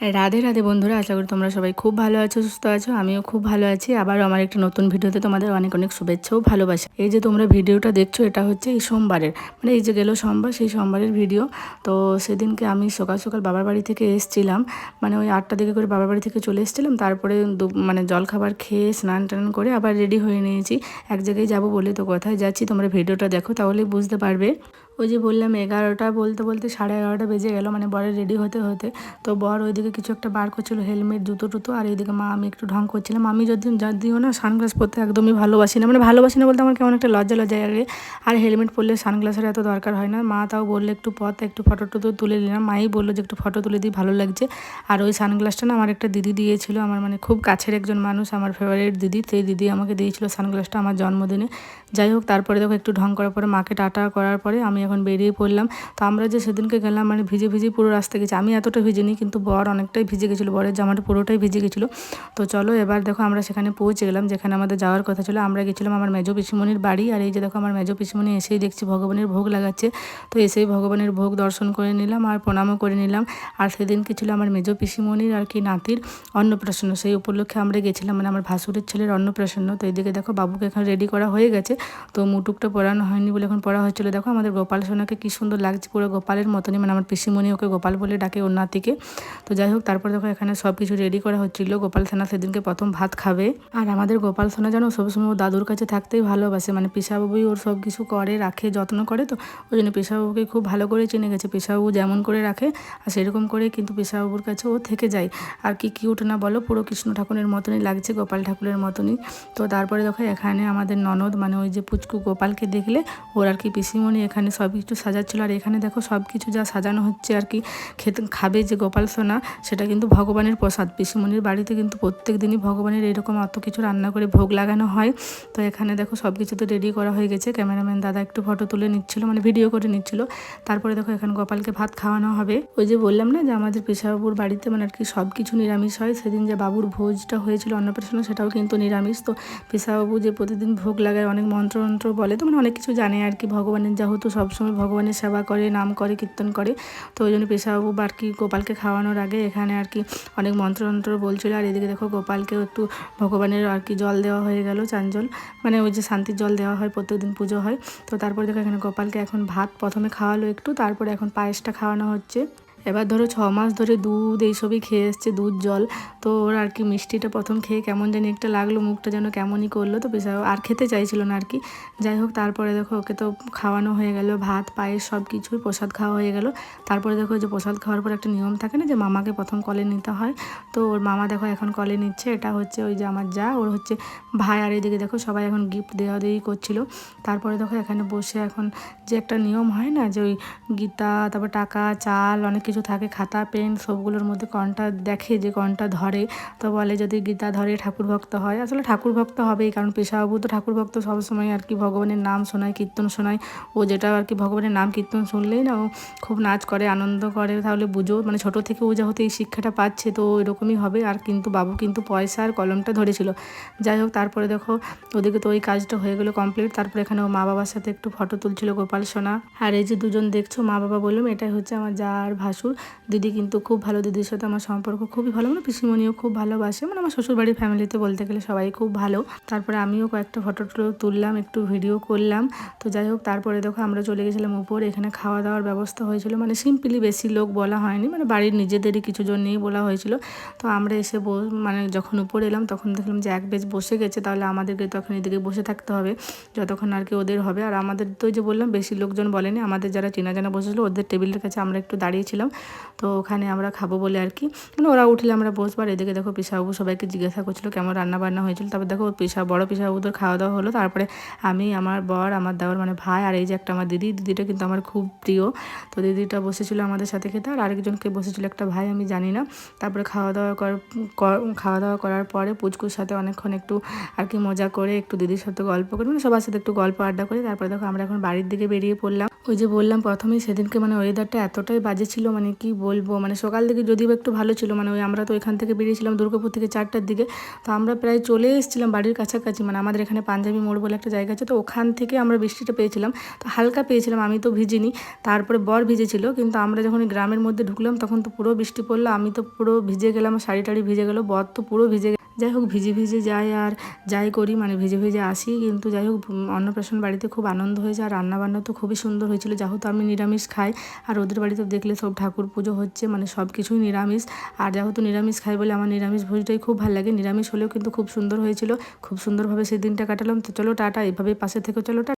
রাধে রাধে বন্ধুরা, আশা করি তোমরা সবাই খুব ভালো আছো, সুস্থ আছো, আমিও খুব ভালো আছি। আবার আমার একটা নতুন ভিডিওতে তোমাদের অনেক অনেক শুভেচ্ছাও ভালোবাসা। এই যে তোমরা ভিডিওটা দেখছ, এটা হচ্ছে এই সোমবারের মানে এই যে গেলো সোমবার, সেই সোমবারের ভিডিও। তো সেদিনকে আমি সকাল সকাল বাবার বাড়ি থেকে এসছিলাম মানে ওই আটটা দিকে করে বাবার বাড়ি থেকে চলে এসেছিলাম, তারপরে মানে জল খাবার খেয়ে স্নান টান করে আবার রেডি হয়ে নিয়েছি। এক জায়গায় যাব বলে তো কোথায় যাচ্ছি, তোমরা ভিডিওটা দেখো, তাহলেই বুঝতে পারবে। ওই যে বললাম এগারোটা বলতে বলতে সাড়ে এগারোটা বেজে গেল মানে বরের রেডি হতে হতে। তো বর ওইদিকে কিছু একটা বার করছিল হেলমেট জুতো টুতো, আর এইদিকে মা আমি একটু ঢং করছিলাম। আমি যদি যদিও না সানগ্লাস পরতে একদমই ভালোবাসি না। মানে ভালোবাসি না বলতে আমার কেমন একটা লজ্জা লজ্জা লাগে। আর হেলমেট পরলে সানগ্লাসের এত দরকার হয় না। মা তাও বললে একটু পথ একটু ফটো টটো তুলে নিলাম। মাই বলল যে একটু ফটো তুলে দিই, ভালো লাগছে। আর ওই সানগ্লাসটা না আমার একটা দিদি দিয়েছিল, আমার মানে খুব কাছের একজন মানুষ, আমার ফেভারিট দিদি। সেই দিদি আমাকে দিয়েছিল সানগ্লাসটা আমার জন্মদিনে। যাই হোক, তারপরে দেখো একটু ঢং করার পরে মাকে টাটা করার পরে আমি এখন বেরিয়ে পড়লাম। তো আমরা যে সেদিনকে গেলাম মানে ভিজে ভিজে পুরো রাস্তা গেছি। আমি এতটা ভিজিনি, কিন্তু বর অনেকটাই ভিজে গেছিল, বরের জামাটা পুরোটাই ভিজে গেছিল। তো চলো এবার দেখো আমরা সেখানে পৌঁছে গেলাম, যেখানে আমাদের যাওয়ার কথা ছিল। আমরা গেছিলাম আমার মেজো পিসিমণির বাড়ি, আর এই যে দেখো আমার মেজো পিসিমণি এসেই দেখছি ভগবানের ভোগ লাগাচ্ছে। তো এসেই ভগবানের ভোগ দর্শন করে নিলাম আর প্রণামও করে নিলাম। আর সেদিনকে ছিল আমার মেজো পিসিমণির আর কি নাতির অন্নপ্রাশন। সেই উপলক্ষে আমরা গেছিলাম মানে আমার ভাসুরের ছেলের অন্নপ্রাশন। তো এদিকে দেখো বাবুকে এখন রেডি করা হয়ে গেছে। তো মুটুকটা পরানো হয়নি বলে এখন পড়া হচ্ছিল। দেখো আমাদের গোপাল সোনাকে কি সুন্দর লাগছে পুরো গোপালের মতনই। মানে আমার পিসিমণি ওকে গোপাল বলে ডাকে ওর নাতিকে। তো যাই হোক, তারপর দেখো এখানে সব কিছু রেডি করা হচ্ছিল। গোপাল সোনা সেদিনকে প্রথম ভাত খাবে। আর আমাদের গোপাল সোনা যেন সবসময় দাদুর কাছে থাকতেই ভালোবাসে। মানে পিসাবাবুই ওর সব কিছু করে, রাখে, যত্ন করে তো। ওই জন্য পিসাবাবুকে খুব ভালো করে চিনে গেছে। পিসাবাবু যেমন করে রাখে আর সেরকম করে কিন্তু পিসাবাবুর কাছে ও থেকে যায়। আর কি কিউট না বলো, পুরো কৃষ্ণ ঠাকুরের মতনই লাগছে, গোপাল ঠাকুরের মতনই। তো তারপরে দেখো এখানে আমাদের ননদ মানে ওই যে পুচকু গোপালকে দেখলে ওর আর কি পিসিমণি এখানে সব কিছু সাজাচ্ছিল। আর এখানে দেখো সব কিছু যা সাজানো হচ্ছে আর কি, খেতে, খাবে যে গোপাল সোনা, সেটা কিন্তু ভগবানের প্রসাদ। পিসিমণির বাড়িতে কিন্তু প্রত্যেক দিনই ভগবানের এরকম অত কিছু রান্না করে ভোগ লাগানো হয়। তো এখানে দেখো সব কিছু তো রেডি করা হয়ে গেছে। ক্যামেরাম্যান দাদা একটু ফটো তুলে নিচ্ছিল মানে ভিডিও করে নিচ্ছিল। তারপরে দেখো এখানে গোপালকে ভাত খাওয়ানো হবে। ওই যে বললাম না যে আমাদের পেশাবাবুর বাড়িতে মানে আর কি সব কিছু নিরামিষ হয়। সেদিন যে বাবুর ভোজটা হয়েছিল, অন্নপ্রাশন, সেটাও কিন্তু নিরামিষ। তো পেশাবাবু যে প্রতিদিন ভোগ লাগায়, অনেক মন্ত্র বলে, তো মানে অনেক কিছু জানে আর কি। ভগবানের যেহেতু সবসময় ভগবানের সেবা করে, নাম করে, কীর্তন করে। তো ওই জন্য পেশাবাবু আর কি গোপালকে খাওয়ানোর আগে এখানে আর কি অনেক মন্ত্র মন্ত্রতন্ত্র বলছিল। আর এদিকে দেখো গোপালকে একটু ভগবানের আর কি জল দেওয়া হয়ে গেল চান জল মানে ওই যে শান্তির জল দেওয়া হয়, প্রত্যেকদিন পুজো হয়। তো তারপর দেখো এখানে গোপালকে এখন ভাত প্রথমে খাওয়ালো একটু, তারপরে এখন পায়েসটা খাওয়ানো হচ্ছে। এবার ধরো ছ মাস ধরে দুধ এইসবই খেয়ে এসছে, দুধ, জল। তো ওর আর কি মিষ্টিটা প্রথম খেয়ে কেমন জানি একটা লাগল, মুখটা যেন কেমনই করল। তো পেশা আর খেতে চাইছিল না আর কি। যাই হোক, তারপরে দেখো ওকে তো খাওয়ানো হয়ে গেল, ভাত, পায়েস সব কিছুই প্রসাদ খাওয়া হয়ে গেল। তারপরে দেখো যে প্রসাদ খাওয়ার পর একটা নিয়ম থাকে না যে মামাকে প্রথম কলে নিতে হয়। তো ওর মামা দেখো এখন কলে নিচ্ছে, এটা হচ্ছে ওই যে আমার যা, ওর হচ্ছে ভাই। আর এদিকে দেখো সবাই এখন গিফট দেওয়া দেওয়ি করছিল। তারপরে দেখো এখানে বসে এখন যে একটা নিয়ম হয় না যে ওই গীতা, তারপর টাকা, চাল, অনেক কিছু থাকে, খাতা, পেন সবগুলোর মধ্যে কনটা দেখে যে কনটা ধরে, তো বলে যদি গীতা ধরে ঠাকুর ভক্ত হয়। আসলে ঠাকুর ভক্ত হবেই, কারণ পেশাবাবু তো ঠাকুর ভক্ত সবসময় আর কি ভগবানের নাম শোনায়, কীর্তন শোনায়। ও যেটা আর কি ভগবানের নাম কীর্তন শুনলেই না ও খুব নাচ করে, আনন্দ করে। তাহলে বুঝো মানে ছোটো থেকে ও যেহেতু এই শিক্ষাটা পাচ্ছে, তো এরকমই হবে। আর কিন্তু বাবু কিন্তু পয়সা আর কলমটা ধরেছিল। যাই হোক, তারপরে দেখো, ওদিকে তো ওই কাজটা হয়ে গেলো কমপ্লিট। তারপরে এখানে ও মা বাবার সাথে একটু ফটো তুলছিল গোপাল সোনা। আর এই যে দুজন দেখছ, মা বাবা বললাম এটাই হচ্ছে আমার যা আর ভাসুর দিদি কিন্তু খুব ভালো, দিদির সাথে আমার সম্পর্ক খুবই ভালো। মানে পিসিমণিও খুব ভালোবাসে। মানে আমার শ্বশুরবাড়ির ফ্যামিলিতে বলতে গেলে সবাই খুব ভালো। তারপরে আমিও কয়েকটা ফটো তুললাম, একটু ভিডিও করলাম। তো যাই হোক, তারপরে দেখো আমরা চলে গেছিলাম উপর। এখানে খাওয়া দাওয়ার ব্যবস্থা হয়েছিল। মানে সিম্পলি বেশি লোক বলা হয়নি। মানে বাড়ির নিজেদেরই কিছু জন নিয়েই বলা হয়েছিল। তো আমরা এসে মানে যখন উপরে এলাম, তখন দেখলাম যে এক বেজ বসে গেছে। তাহলে আমাদেরকে তখন এদিকে বসে থাকতে হবে। যতক্ষণ আর কি ওদের হবে। আর আমাদের তো যে বললাম, বেশি লোকজন বলেনি। আমাদের যারা চেনা জানা বসেছিল, ওদের টেবিলের কাছে আমরা একটু দাঁড়িয়েছিলাম তো ওখানে আমরা খাব বলে আর কি। মানে ওরা উঠলে আমরা বসবার, এদিকে দেখো পিসাবু সবাইকে জিজ্ঞাসা করছিল কেমন রান্না বান্না হয়েছিল। তারপর দেখো পিসা বড় পিসাবুদের খাওয়া দাওয়া হলো। তারপরে আমি, আমার বর, আমার দেওয়ার মানে ভাই আর এই যে একটা আমার দিদি, দিদিটা কিন্তু আমার খুব প্রিয়। তো দিদিটা বসেছিল আমাদের সাথে খেতে। আর আরেকজনকে বসেছিল একটা ভাই, আমি জানি না। তারপরে খাওয়া দাওয়া করার কর- খাওয়া দাওয়া করার পরে পুচকুর সাথে অনেকক্ষণ একটু আর কি মজা করে, একটু দিদির সাথে গল্প করে মানে সবার সাথে একটু গল্প আড্ডা করে। তারপরে দেখো আমরা এখন বাড়ির দিকে বেরিয়ে পড়লাম। ওই যে বললাম প্রথমেই সেদিনকে মানে ওয়েদারটা এতটাই বাজে ছিল মানে মানে কি বলব? মানে সকাল থেকে যদিও একটু ভালো ছিল মানে ওই আমরা তো এখান থেকে বেরিয়েছিলাম দুর্গাপুর থেকে চারটার দিকে, তো আমরা প্রায় চলে এসেছিলাম বাড়ির কাছাকাছি। মানে আমাদের এখানে পাঞ্জাবি মোড় বলে একটা জায়গা আছে, তো ওখান থেকে আমরা বৃষ্টিটা পেয়েছিলাম। তো হালকা পেয়েছিলাম, আমি তো ভিজিনি, তারপরে বর ভিজেছিল, কিন্তু আমরা যখন গ্রামের মধ্যে ঢুকলাম, তখন তো পুরো বৃষ্টি পড়ল, আমি তো পুরো ভিজে গেলাম শাড়ি টাড়ি ভিজে গেলো, বর তো পুরো ভিজে যাই হোক ভিজে ভিজে যাই আর যাই করি মানে ভিজে ভিজে আসি, কিন্তু যাই হোক অন্নপ্রাশন বাড়িতে খুব আনন্দ হয়েছে আর রান্নাবান্না তো খুবই সুন্দর হয়েছিল। যেহেতু আমি নিরামিষ খাই আর ওদের বাড়িতে দেখলে সব ঠাকুর পুজো হচ্ছে মানে সব কিছুই নিরামিষ। আর যেহেতু নিরামিষ খাই বলে আমার নিরামিষ ভোজটাই খুব ভালো লাগে। নিরামিষ হলেও কিন্তু খুব সুন্দর হয়েছিল, খুব সুন্দরভাবে সেই দিনটা কাটালাম। তো চলো টাটা এভাবে পাশে থেকে চলো